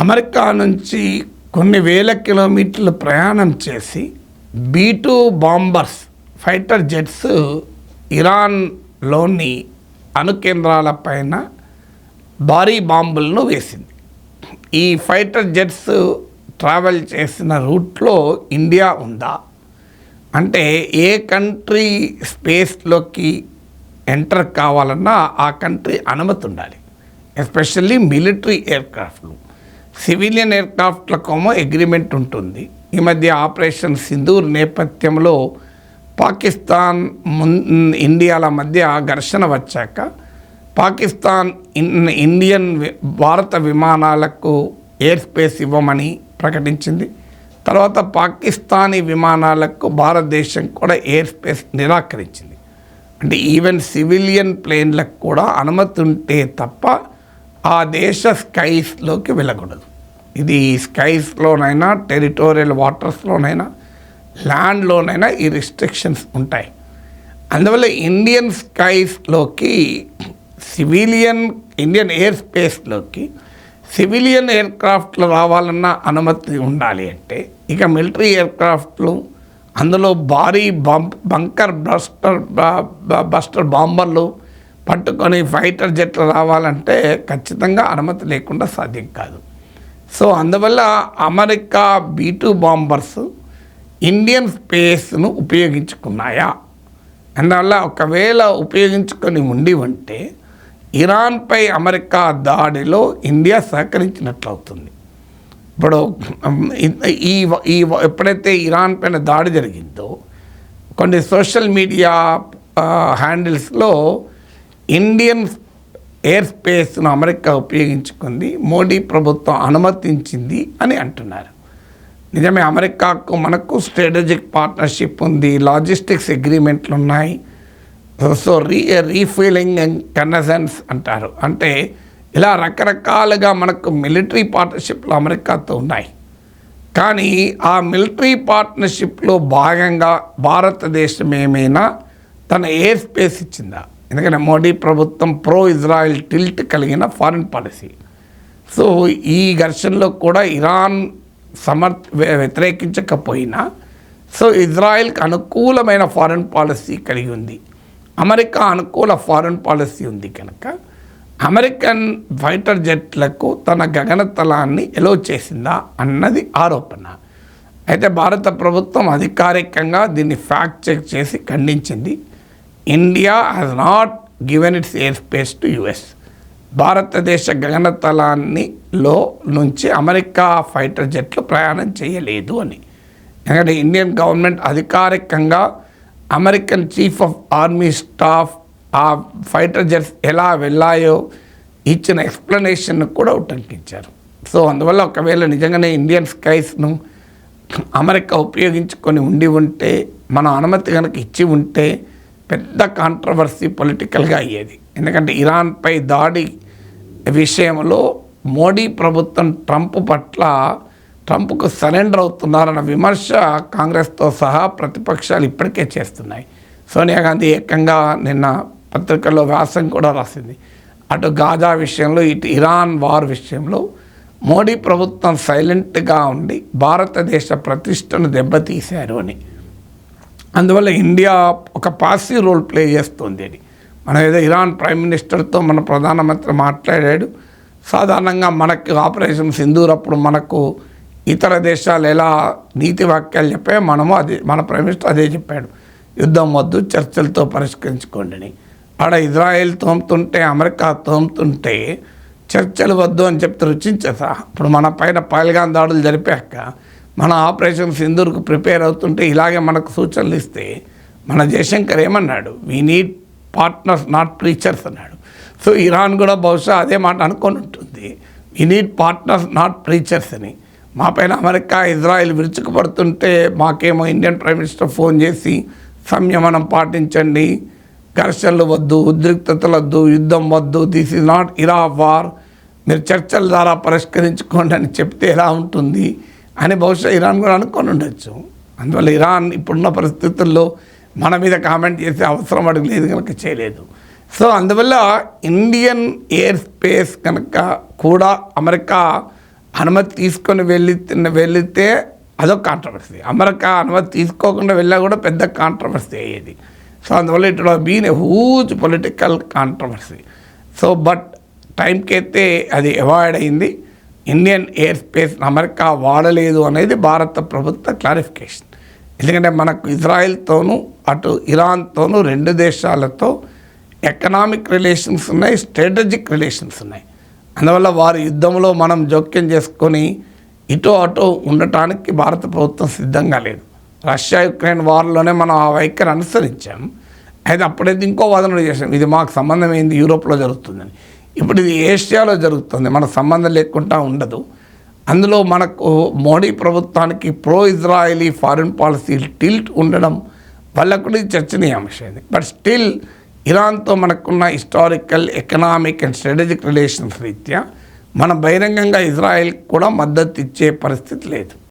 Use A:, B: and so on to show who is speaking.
A: America నుంచి కొన్ని వేల కిలోమీటర్లు ప్రయాణం చేసి B two bombers fighter jets ఇరాన్లోని అణుకేంద్రాలపైన భారీ బాంబులను వేసింది. ఈ ఫైటర్ జెట్స్ ట్రావెల్ చేసిన రూట్లో ఇండియా ఉందా? అంటే ఏ కంట్రీ స్పేస్లోకి ఎంటర్ కావాలన్నా ఆ కంట్రీ అనుమతి ఉండాలి ఎస్పెషల్లీ మిలిటరీ ఎయిర్క్రాఫ్ట్లు. సివిలియన్ ఎయిర్క్రాఫ్ట్లకేమో అగ్రిమెంట్ ఉంటుంది. ఈ మధ్య ఆపరేషన్ సింధూర్ నేపథ్యంలో పాకిస్తాన్ మున్ ఇండియాల మధ్య ఘర్షణ వచ్చాక పాకిస్తాన్ ఇన్ ఇండియన్ భారత విమానాలకు ఎయిర్ స్పేస్ ఇవ్వమని ప్రకటించింది. తర్వాత పాకిస్తానీ విమానాలకు భారతదేశం కూడా ఎయిర్ స్పేస్ నిరాకరించింది. అంటే ఈవెన్ సివిలియన్ ప్లేన్లకు కూడా అనుమతి ఉంటే తప్ప ఆ దేశ స్కైస్లోకి వెళ్ళకూడదు. ఇది స్కైస్లోనైనా టెరిటోరియల్ వాటర్స్లోనైనా ల్యాండ్లోనైనా ఈ రిస్ట్రిక్షన్స్ ఉంటాయి. అందువల్ల ఇండియన్ స్కైస్లోకి సివిలియన్ ఇండియన్ ఎయిర్ స్పేస్లోకి సివిలియన్ ఎయిర్క్రాఫ్ట్లు రావాలన్న అనుమతి ఉండాలి అంటే ఇక మిలిటరీ ఎయిర్క్రాఫ్ట్లు అందులో భారీ బంప్ బంకర్ బస్టర్ బస్టర్ బాంబర్లు పట్టుకొని ఫైటర్ జెట్లు రావాలంటే ఖచ్చితంగా అనుమతి లేకుండా సాధ్యం కాదు. సో అందువల్ల America B two bombers Indian స్పేస్ను ఉపయోగించుకున్నాయా? అందువల్ల ఒకవేళ ఉపయోగించుకొని ఉండి ఉంటే ఇరాన్పై అమెరికా దాడిలో ఇండియా సహకరించినట్లు అవుతుంది ఇప్పుడు ఈ- ఈ ఎప్పుడైతే ఇరాన్ పైన దాడి జరిగిందో కొన్ని సోషల్ మీడియా హ్యాండిల్స్లో ఇండియన్ ఎయిర్ స్పేస్ను అమెరికా ఉపయోగించుకుంది మోడీ ప్రభుత్వం అనుమతించింది అని అంటున్నారు. నిజమే అమెరికాకు మనకు స్ట్రాటజిక్ పార్ట్నర్షిప్ ఉంది లాజిస్టిక్స్ అగ్రిమెంట్లు ఉన్నాయి. సో రీ రీఫీలింగ్ అండ్ కనెసన్స్ అంటారు. అంటే ఇలా రకరకాలుగా మనకు మిలిటరీ పార్ట్నర్షిప్లు అమెరికాతో ఉన్నాయి. కానీ ఆ మిలిటరీ పార్ట్నర్షిప్లో భాగంగా భారతదేశం ఏమైనా తన ఎయిర్ స్పేస్ ఇచ్చిందా? ఎందుకంటే మోడీ ప్రభుత్వం ప్రో ఇజ్రాయెల్ టిల్ట్ కలిగిన ఫారిన్ పాలసీ. సో ఈ ఘర్షణలో కూడా ఇరాన్ సమర్ వ్య- వ్యతిరేకించకపోయినా సో ఇజ్రాయెల్కి అనుకూలమైన ఫారెన్ పాలసీ కలిగి ఉంది. అమెరికా అనుకూల ఫారెన్ పాలసీ ఉంది కనుక అమెరికన్ ఫైటర్ జెట్లకు తన గగనతలాన్ని ఎలో చేసిందా అన్నది ఆరోపణ. అయితే భారత ప్రభుత్వం అధికారికంగా దీన్ని ఫ్యాక్ట్ చెక్ చేసి ఖండించింది. India has not given its airspace to US భారతదేశ గగనతలాన్ని లో నుంచి అమెరికా ఫైటర్ జెట్లు ప్రయాణం చేయలేదు అని. ఎందుకంటే ఇండియన్ గవర్నమెంట్ అధికారికంగా American chief of army staff ఆ ఫైటర్ జెట్స్ ఎలా వెళ్ళాయో ఇచ్చిన ఎక్స్ప్లెనేషన్ కూడా ఉటంకించారు. సో అందువల్ల ఒకవేళ నిజంగానే ఇండియన్ స్కైస్ను అమెరికా ఉపయోగించుకొని ఉండి ఉంటే మన అనుమతి కనుక ఇచ్చి ఉంటే పెద్ద కాంట్రవర్సీ పొలిటికల్గా అయ్యేది. ఎందుకంటే ఇరాన్పై దాడి విషయంలో మోడీ ప్రభుత్వం ట్రంప్ పట్ల ట్రంప్కు సరెండర్ అవుతున్నారన్న విమర్శ కాంగ్రెస్తో సహా ప్రతిపక్షాలు ఇప్పటికే చేస్తున్నాయి. సోనియా గాంధీ ఏకంగా నిన్న పత్రికల్లో వ్యాసం కూడా రాసింది. అటు గాజా విషయంలో ఇటు ఇరాన్ వార్ విషయంలో మోడీ ప్రభుత్వం సైలెంట్గా ఉండి భారతదేశ ప్రతిష్టను దెబ్బతీశారు అని. అందువల్ల ఇండియా ఒక పాసివ్ రోల్ ప్లే చేస్తుంది అది. మనం ఏదో ఇరాన్ ప్రైమ్ మినిస్టర్తో మన ప్రధానమంత్రి మాట్లాడాడు. సాధారణంగా మనకు ఆపరేషన్ సింధూర్ అప్పుడు మనకు ఇతర దేశాలు ఎలా నీతి వాక్యాలు చెప్పాయో మనము అదే మన ప్రైమ్ మినిస్టర్ అదే చెప్పాడు. యుద్ధం వద్దు చర్చలతో పరిష్కరించుకోండి అని. ఆడ ఇజ్రాయెల్ తోముతుంటే అమెరికా తోముతుంటే చర్చలు వద్దు అని చెప్తే రుచించేసా ఇప్పుడు మన పైన పైల్గాన్ దాడులు జరిపాక మన ఆపరేషన్ సింధూర్కు ప్రిపేర్ అవుతుంటే ఇలాగే మనకు సూచనలు ఇస్తే మన జయశంకర్ ఏమన్నాడు? We need partners not preachers అన్నాడు. సో ఇరాన్ కూడా బహుశా అదే మాట అనుకొని ఉంటుంది. We need partners not preachers అని. మా పైన అమెరికా ఇజ్రాయెల్ విరుచుకుపడుతుంటే మాకేమో ఇండియన్ ప్రైమ్ మినిస్టర్ ఫోన్ చేసి సంయమనం పాటించండి. ఘర్షణలు వద్దు ఉద్రిక్తతలు వద్దు యుద్ధం వద్దు this is not era war మీరు చర్చల ద్వారా పరిష్కరించుకోండి అని చెప్తే ఎలా ఉంటుంది? అని బహుశా ఇరాన్ కూడా అనుకొని ఉండొచ్చు. అందువల్ల ఇరాన్ ఇప్పుడున్న పరిస్థితుల్లో మన మీద కామెంట్ చేసే అవసరం అడుగు లేదు కనుక చేయలేదు. సో అందువల్ల ఇండియన్ ఎయిర్ స్పేస్ కనుక కూడా అమెరికా అనుమతి తీసుకొని వెళ్ళి వెళితే అదొక కాంట్రవర్సీ అమెరికా అనుమతి తీసుకోకుండా వెళ్ళా కూడా పెద్ద కాంట్రవర్సీ అయ్యేది. సో అందువల్ల it been a huge political controversy so but టైంకి అయితే అది అవాయిడ్ అయింది. ఇండియన్ ఎయిర్ స్పేస్ అమెరికా వాడలేదు అనేది భారత ప్రభుత్వ క్లారిఫికేషన్ ఎందుకంటే మనకు ఇజ్రాయెల్తోనూ అటు ఇరాన్తోనూ రెండు దేశాలతో ఎకనామిక్ రిలేషన్స్ ఉన్నాయి స్ట్రాటజిక్ రిలేషన్స్ ఉన్నాయి. అందువల్ల వారి యుద్ధంలో మనం జోక్యం చేసుకొని ఇటు అటు ఉండటానికి భారత ప్రభుత్వం సిద్ధంగా లేదు. రష్యా యుక్రెయిన్ వార్లోనే మనం ఆ వైఖరి అనుసరించాం. అయితే అప్పుడైతే ఇంకో వాదనలు చేసాం ఇది మాకు సంబంధం ఏంది? యూరోప్లో జరుగుతుందని. ఇప్పుడు ఇది ఏషియాలో జరుగుతుంది. మన సంబంధం లేకుండా ఉండదు. అందులో మనకు మోడీ ప్రభుత్వానికి pro Israeli foreign policy tilt ఉండడం వల్ల కూడా ఇది బట్ స్టిల్ ఇరాన్తో మనకున్న historical economic and strategic relations రీత్యా మనం బహిరంగంగా ఇజ్రాయెల్ కూడా మద్దతు ఇచ్చే పరిస్థితి లేదు.